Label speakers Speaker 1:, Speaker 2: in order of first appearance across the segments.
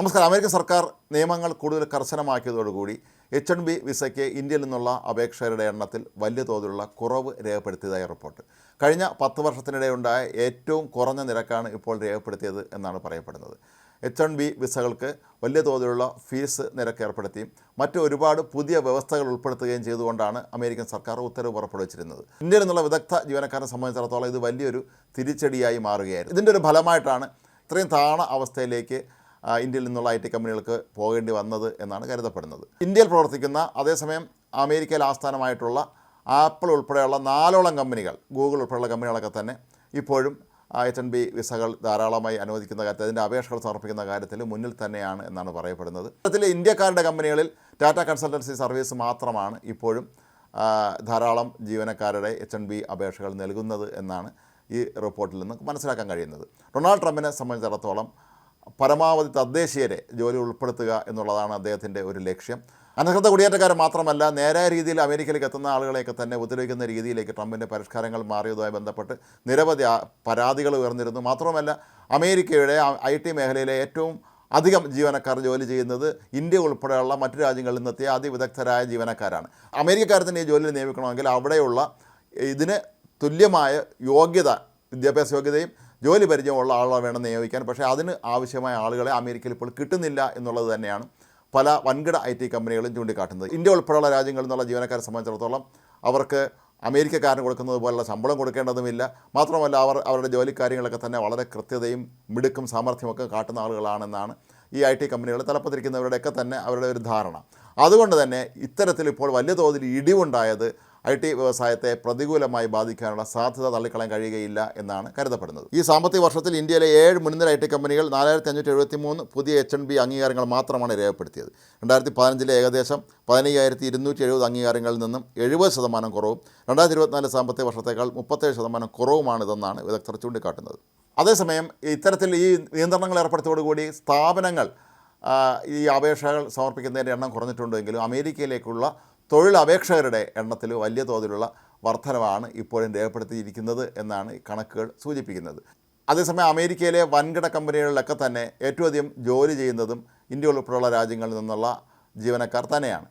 Speaker 1: നമസ്കാരം. അമേരിക്കൻ സർക്കാർ നിയമങ്ങൾ കൂടുതൽ കർശനമാക്കിയതോടുകൂടി എച്ച് എൻ ബി വിസയ്ക്ക് ഇന്ത്യയിൽ നിന്നുള്ള അപേക്ഷകരുടെ എണ്ണത്തിൽ വലിയ തോതിലുള്ള കുറവ് രേഖപ്പെടുത്തിയതായി റിപ്പോർട്ട്. കഴിഞ്ഞ പത്ത് വർഷത്തിനിടെ ഉണ്ടായ ഏറ്റവും കുറഞ്ഞ നിരക്കാണ് ഇപ്പോൾ രേഖപ്പെടുത്തിയത് എന്നാണ് പറയപ്പെടുന്നത്. എച്ച് എൻ ബി വിസകൾക്ക് വലിയ തോതിലുള്ള ഫീസ് നിരക്ക് ഏർപ്പെടുത്തിയും മറ്റു ഒരുപാട് പുതിയ വ്യവസ്ഥകൾ ഉൾപ്പെടുത്തുകയും ചെയ്തുകൊണ്ടാണ് അമേരിക്കൻ സർക്കാർ ഉത്തരവ് പുറപ്പെടുവിച്ചിരുന്നത്. ഇന്ത്യയിൽ നിന്നുള്ള വിദഗ്ധ ജീവനക്കാരെ സംബന്ധിച്ചിടത്തോളം ഇത് വലിയൊരു തിരിച്ചടിയായി മാറുകയായിരുന്നു. ഇതിന്റെ ഒരു ഫലമായിട്ടാണ് ഇത്രയും താണ അവസ്ഥയിലേക്ക് ഇന്ത്യയിൽ നിന്നുള്ള ഐ ടി കമ്പനികൾക്ക് പോകേണ്ടി വന്നത് എന്നാണ് കരുതപ്പെടുന്നത്. ഇന്ത്യയിൽ പ്രവർത്തിക്കുന്ന അതേസമയം അമേരിക്കയിൽ ആസ്ഥാനമായിട്ടുള്ള ആപ്പിൾ ഉൾപ്പെടെയുള്ള നാലോളം കമ്പനികൾ ഗൂഗിൾ ഉൾപ്പെടെയുള്ള കമ്പനികളൊക്കെ തന്നെ ഇപ്പോഴും എച്ച് എൻ ബി വിസകൾ ധാരാളമായി അനുവദിക്കുന്ന കാര്യത്തിൽ അതിന്റെ അപേക്ഷകൾ സമർപ്പിക്കുന്ന കാര്യത്തിൽ മുന്നിൽ തന്നെയാണ് എന്നാണ് പറയപ്പെടുന്നത്. ഇത്തരത്തിൽ ഇന്ത്യക്കാരുടെ കമ്പനികളിൽ ടാറ്റ കൺസൾട്ടൻസി സർവീസ് മാത്രമാണ് ഇപ്പോഴും ധാരാളം ജീവനക്കാരുടെ എച്ച് എൻ ബി അപേക്ഷകൾ നൽകുന്നത് എന്നാണ് ഈ റിപ്പോർട്ടിൽ നിന്ന് മനസ്സിലാക്കാൻ കഴിയുന്നത്. ഡൊണാൾഡ് ട്രംപിനെ സംബന്ധിച്ചിടത്തോളം പരമാവധി തദ്ദേശീയരെ ജോലി ഉൾപ്പെടുത്തുക എന്നുള്ളതാണ് അദ്ദേഹത്തിന്റെ ഒരു ലക്ഷ്യം. അനധികൃത കുടിയേറ്റക്കാരെ മാത്രമല്ല നേരായ രീതിയിൽ അമേരിക്കയിലേക്ക് എത്തുന്ന ആളുകളെയൊക്കെ തന്നെ ഉപദ്രവിക്കുന്ന രീതിയിലേക്ക് ട്രംപിന്റെ പരിഷ്കാരങ്ങൾ മാറിയതുമായി ബന്ധപ്പെട്ട് നിരവധി പരാതികൾ ഉയർന്നിരുന്നു. മാത്രമല്ല അമേരിക്കയുടെ ഐ ടി മേഖലയിലെ ഏറ്റവും അധികം ജീവനക്കാർ ജോലി ചെയ്യുന്നത് ഇന്ത്യ ഉൾപ്പെടെയുള്ള മറ്റു രാജ്യങ്ങളിൽ നിന്നെത്തിയ അതിവിദഗ്ധരായ ജീവനക്കാരാണ്. അമേരിക്കക്കാരെ തന്നെ ഈ ജോലിയിൽ നിയമിക്കണമെങ്കിൽ അവിടെയുള്ള ഇതിന് തുല്യമായ യോഗ്യത വിദ്യാഭ്യാസ യോഗ്യതയും ജോലി പരിചയമുള്ള ആളുകളെ വേണം നിയോഗിക്കാൻ. പക്ഷേ അതിന് ആവശ്യമായ ആളുകളെ അമേരിക്കയിൽ ഇപ്പോൾ കിട്ടുന്നില്ല എന്നുള്ളത് തന്നെയാണ് പല വൻകിട ഐ ടി കമ്പനികളും ചൂണ്ടിക്കാട്ടുന്നത്. ഇന്ത്യ ഉൾപ്പെടെയുള്ള രാജ്യങ്ങളിൽ നിന്നുള്ള ജീവനക്കാരെ സംബന്ധിച്ചിടത്തോളം അവർക്ക് അമേരിക്കക്കാരന് കൊടുക്കുന്നത് പോലുള്ള ശമ്പളം കൊടുക്കേണ്ടതുമില്ല. മാത്രമല്ല അവർ അവരുടെ ജോലിക്കാര്യങ്ങളൊക്കെ തന്നെ വളരെ കൃത്യതയും മിടുക്കും സാമർഥ്യമൊക്കെ കാട്ടുന്ന ആളുകളാണെന്നാണ് ഈ ഐ ടി കമ്പനികൾ തലപ്പത്തിരിക്കുന്നവരുടെയൊക്കെ തന്നെ അവരുടെ ഒരു ധാരണ. അതുകൊണ്ട് തന്നെ ഇത്തരത്തിൽ ഇപ്പോൾ വലിയ തോതിൽ ഇടിവുണ്ടായത് ഐ ടി വ്യവസായത്തെ പ്രതികൂലമായി ബാധിക്കാനുള്ള സാധ്യത തള്ളിക്കളയാൻ കഴിയുകയില്ല എന്നാണ് കരുതപ്പെടുന്നത്. ഈ സാമ്പത്തിക വർഷത്തിൽ ഇന്ത്യയിലെ ഏഴ് മുൻനിര ഐ ടി കമ്പനികൾ നാലായിരത്തി അഞ്ഞൂറ്റി എഴുപത്തി മൂന്ന് പുതിയ എച്ച് എൻ ബി അംഗീകാരങ്ങൾ മാത്രമാണ് രേഖപ്പെടുത്തിയത്. രണ്ടായിരത്തി പതിനഞ്ചിലെ ഏകദേശം പതിനയ്യായിരത്തി ഇരുന്നൂറ്റി എഴുപത് അംഗീകാരങ്ങളിൽ നിന്നും എഴുപത് ശതമാനം കുറവും രണ്ടായിരത്തി ഇരുപത്തിനാല് സാമ്പത്തിക വർഷത്തേക്കാൾ മുപ്പത്തേഴ് ശതമാനം കുറവുമാണിതെന്നാണ് വിദഗ്ധർ ചൂണ്ടിക്കാട്ടുന്നത്. അതേസമയം ഇത്തരത്തിൽ ഈ നിയന്ത്രണങ്ങൾ ഏർപ്പെടുത്തിയോടുകൂടി സ്ഥാപനങ്ങൾ ഈ അപേക്ഷകൾ സമർപ്പിക്കുന്നതിന്റെ എണ്ണം കുറഞ്ഞിട്ടുണ്ടെങ്കിലും അമേരിക്കയിലേക്കുള്ള തൊഴിൽ അപേക്ഷകരുടെ എണ്ണത്തിൽ വലിയ തോതിലുള്ള വർധനവാണ് ഇപ്പോഴും രേഖപ്പെടുത്തിയിരിക്കുന്നത് എന്നാണ് കണക്കുകൾ സൂചിപ്പിക്കുന്നത്. അതേസമയം അമേരിക്കയിലെ വൻകിട കമ്പനികളിലൊക്കെ തന്നെ ഏറ്റവും അധികം ജോലി ചെയ്യുന്നതും ഇന്ത്യ ഉൾപ്പെടെയുള്ള രാജ്യങ്ങളിൽ നിന്നുള്ള ജീവനക്കാർ തന്നെയാണ്.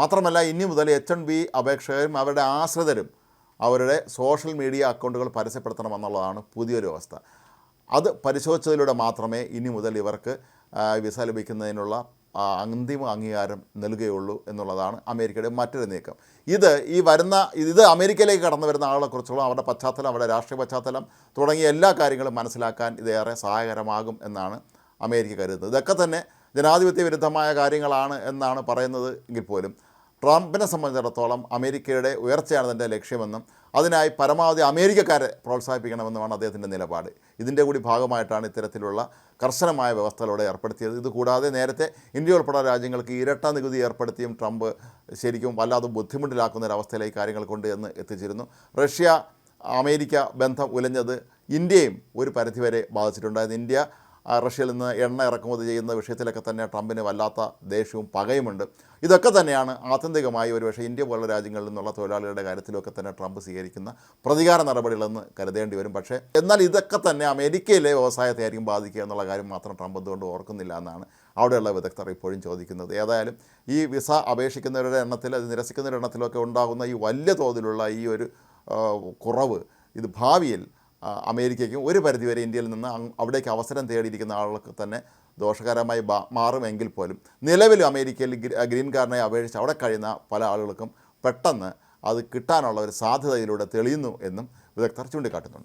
Speaker 1: മാത്രമല്ല ഇനി മുതൽ എച്ച് എൻ ബി അപേക്ഷകരും അവരുടെ ആശ്രിതരും അവരുടെ സോഷ്യൽ മീഡിയ അക്കൗണ്ടുകൾ പരസ്യപ്പെടുത്തണമെന്നുള്ളതാണ് പുതിയൊരു അവസ്ഥ. അത് പരിശോധിച്ചതിലൂടെ മാത്രമേ ഇനി മുതൽ ഇവർക്ക് വിസ ലഭിക്കുന്നതിനുള്ള അന്തിമ അംഗീകാരം നൽകുകയുള്ളൂ എന്നുള്ളതാണ് അമേരിക്കയുടെ മറ്റൊരു നീക്കം. ഇത് ഈ വരുന്ന ഇത് അമേരിക്കയിലേക്ക് കടന്നു വരുന്ന ആളെക്കുറിച്ചുള്ള അവരുടെ പശ്ചാത്തലം അവരുടെ രാഷ്ട്രീയ പശ്ചാത്തലം തുടങ്ങിയ എല്ലാ കാര്യങ്ങളും മനസ്സിലാക്കാൻ ഇതേറെ സഹായകരമാകും എന്നാണ് അമേരിക്ക കരുതുന്നത്. ഇതൊക്കെ തന്നെ ജനാധിപത്യ വിരുദ്ധമായ കാര്യങ്ങളാണ് എന്നാണ് പറയുന്നത് എങ്കിൽ പോലും ട്രംപിനെ സംബന്ധിച്ചിടത്തോളം അമേരിക്കയുടെ ഉയർച്ചയാണ് തന്റെ ലക്ഷ്യമെന്നും അതിനായി പരമാവധി അമേരിക്കക്കാരെ പ്രോത്സാഹിപ്പിക്കണമെന്നുമാണ് അദ്ദേഹത്തിന്റെ നിലപാട്. ഇതിന്റെ കൂടി ഭാഗമായിട്ടാണ് ഇത്തരത്തിലുള്ള കർശനമായ വ്യവസ്ഥകളോടെ ഏർപ്പെടുത്തിയത്. ഇതുകൂടാതെ നേരത്തെ ഇന്ത്യ ഉൾപ്പെടെ രാജ്യങ്ങൾക്ക് ഇരട്ട നികുതി ഏർപ്പെടുത്തിയും ട്രംപ് ശരിക്കും വല്ലാതെ ബുദ്ധിമുട്ടിലാക്കുന്ന ഒരവസ്ഥയിലേക്ക് കാര്യങ്ങൾ കൊണ്ട് എന്ന് എത്തിച്ചിരുന്നു. റഷ്യ അമേരിക്ക ബന്ധം ഉലഞ്ഞത് ഇന്ത്യയും ഒരു പരിധിവരെ ബാധിച്ചിട്ടുണ്ടായിരുന്നു. ഇന്ത്യ റഷ്യയിൽ നിന്ന് എണ്ണ ഇറക്കുമതി ചെയ്യുന്ന വിഷയത്തിലൊക്കെ തന്നെ ട്രംപിന് വല്ലാത്ത ദേഷ്യവും പകയുമുണ്ട്. ഇതൊക്കെ തന്നെയാണ് ആത്യന്തികമായി ഒരുപക്ഷെ ഇന്ത്യ പോലുള്ള രാജ്യങ്ങളിൽ നിന്നുള്ള തൊഴിലാളികളുടെ കാര്യത്തിലൊക്കെ തന്നെ ട്രംപ് സ്വീകരിക്കുന്ന പ്രതികാര നടപടികളെന്ന് കരുതേണ്ടി വരും. പക്ഷേ എന്നാൽ ഇതൊക്കെ തന്നെ അമേരിക്കയിലെ വ്യവസായത്തെ ആയിരിക്കും ബാധിക്കുക എന്നുള്ള കാര്യം മാത്രം ട്രംപ് എന്തുകൊണ്ട് ഓർക്കുന്നില്ല എന്നാണ് അവിടെയുള്ള വിദഗ്ധർ ഇപ്പോഴും ചോദിക്കുന്നത്. ഏതായാലും ഈ വിസ അപേക്ഷിക്കുന്നവരുടെ എണ്ണത്തിൽ അത് നിരസിക്കുന്നവരുടെ എണ്ണത്തിലൊക്കെ ഉണ്ടാകുന്ന ഈ വലിയ തോതിലുള്ള ഈ ഒരു കുറവ് ഇത് ഭാവിയിൽ അമേരിക്കയ്ക്കും ഒരു പരിധിവരെ ഇന്ത്യയിൽ നിന്ന് അവിടേക്ക് അവസരം തേടിയിരിക്കുന്ന ആളുകൾക്ക് തന്നെ ദോഷകരമായി മാറുമെങ്കിൽ പോലും നിലവിൽ അമേരിക്കയിൽ ഗ്രീൻ കാർഡിനായി അപേക്ഷിച്ച് അവിടെ കഴിയുന്ന പല ആളുകൾക്കും പെട്ടെന്ന് അത് കിട്ടാനുള്ള ഒരു സാധ്യതയിലൂടെ തെളിയുന്നു എന്നും വിദഗ്ധർ ചൂണ്ടിക്കാട്ടുന്നുണ്ട്.